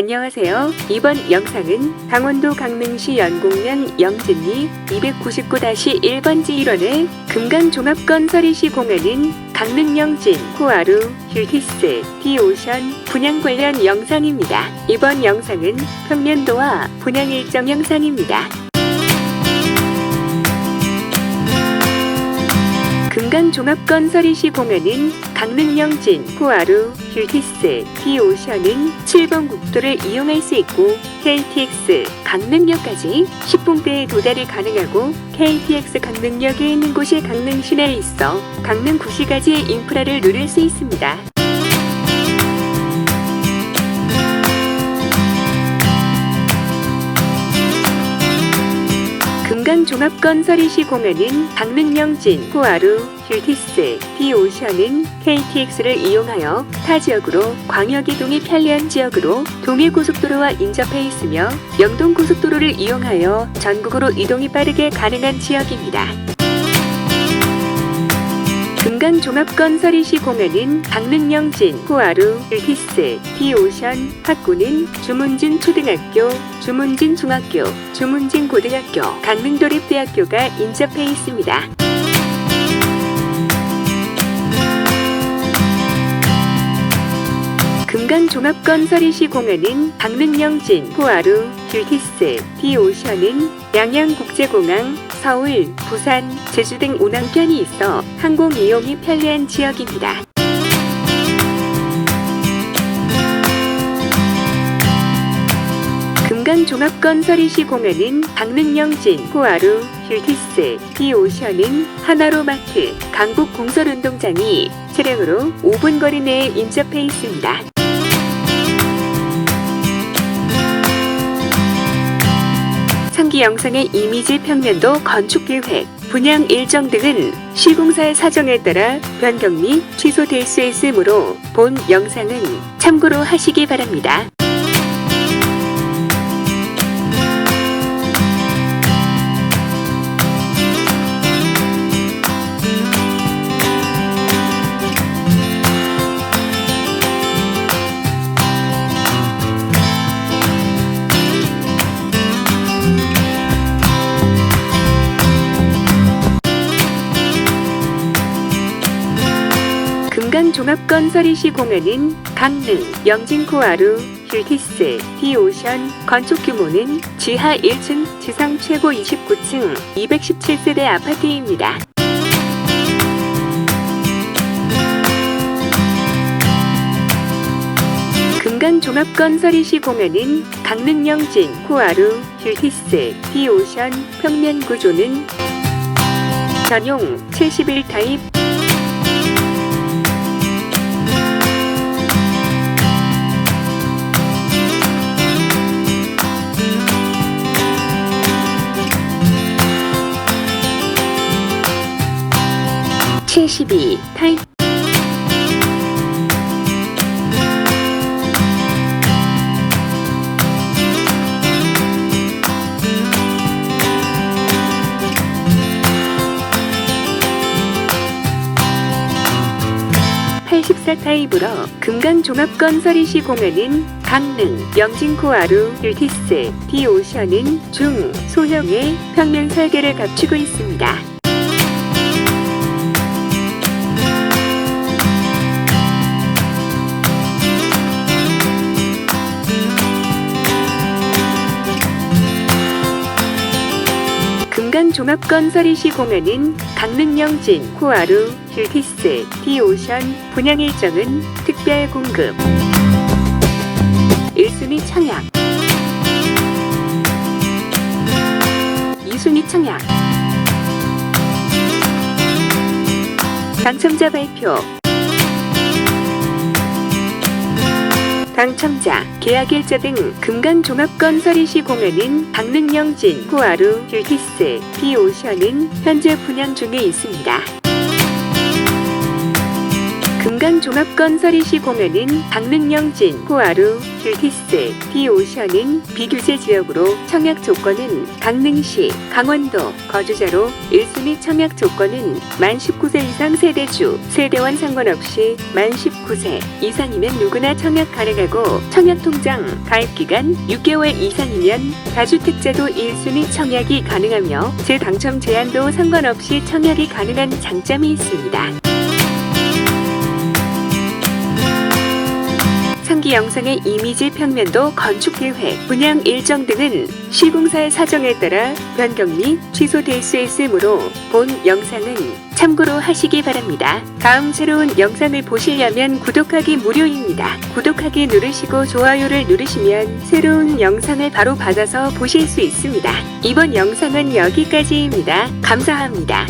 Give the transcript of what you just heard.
안녕하세요. 이번 영상은 강원도 강릉시 연곡면 영진리 299-1번지 1원의 금강종합건설이 시공하는 강릉 영진, 코아루, 힐티스, 디오션 분양 관련 영상입니다. 이번 영상은 평년도와 분양 일정 영상입니다. 금강종합건설이 시공하는 강릉 영진, 코아루, 힐티스, 디오션은 7번 국도를 이용할 수 있고 KTX 강릉역까지 10분대에 도달이 가능하고 KTX 강릉역에 있는 곳이 강릉 시내에 있어 강릉 구시가지의 인프라를 누릴 수 있습니다. 금강종합건설이 시공하는 강릉영진, 호아루, 힐티스, 디오션은 KTX를 이용하여 타 지역으로 광역이동이 편리한 지역으로 동해고속도로와 인접해 있으며 영동고속도로를 이용하여 전국으로 이동이 빠르게 가능한 지역입니다. 금강종합건설이 시공하는 강릉영진, 호아루, 힐티스, 디오션, 학구는 주문진 초등학교, 주문진 중학교, 주문진 고등학교, 강릉도립대학교가 인접해 있습니다. 금강종합건설이 시공하는 강릉영진, 호아루, 힐티스, 디오션은 양양국제공항, 서울, 부산, 제주 등 운항편이 있어 항공 이용이 편리한 지역입니다. 금강종합건설이 시공하는 강릉영진, 호아루, 힐티스, 디오션은 하나로마트, 강북공설운동장이 차량으로 5분 거리 내에 인접해 있습니다. 상기 영상의 이미지 평면도 건축 계획, 분양 일정 등은 시공사의 사정에 따라 변경 및 취소될 수 있으므로 본 영상은 참고로 하시기 바랍니다. 금강종합건설이 시공하는 강릉, 영진코아루, 힐티스, 디오션 건축 규모는 지하 1층, 지상 최고 29층 217세대 아파트입니다. 금강종합건설이 시공하는 강릉 영진, 코아루, 힐티스, 디오션 평면 구조는 전용 71 타입 72 타입 (84) 타입으로 금강종합건설이 시공하는 강릉, 영진코아루, 율티스, 디오션은 중, 소형의 평면 설계를 갖추고 있습니다. 종합건설이 시공하는 강릉영진, 코아루, 힐티스, 디오션 분양 일정은 특별 공급. 1순위 청약. 2순위 청약. 당첨자 발표 당첨자, 계약일자 등 금강종합건설이 시공하는 강릉영진, 코아루, 힐티스, 디오션은 현재 분양 중에 있습니다. 중강종합건설이 시공하는 강릉영진, 호아루, 힐티스, 디오션은 비규제 지역으로 청약 조건은 강릉시, 강원도 거주자로 1순위 청약 조건은 만 19세 이상 세대주, 세대원 상관없이 만 19세 이상이면 누구나 청약 가능하고 청약통장 가입기간 6개월 이상이면 다주택자도 1순위 청약이 가능하며 재당첨 제한도 상관없이 청약이 가능한 장점이 있습니다. 상기 영상의 이미지 평면도 건축 계획, 분양 일정 등은 시공사의 사정에 따라 변경 및 취소될 수 있으므로 본 영상은 참고로 하시기 바랍니다. 다음 새로운 영상을 보시려면 구독하기 무료입니다. 구독하기 누르시고 좋아요를 누르시면 새로운 영상을 바로 받아서 보실 수 있습니다. 이번 영상은 여기까지입니다. 감사합니다.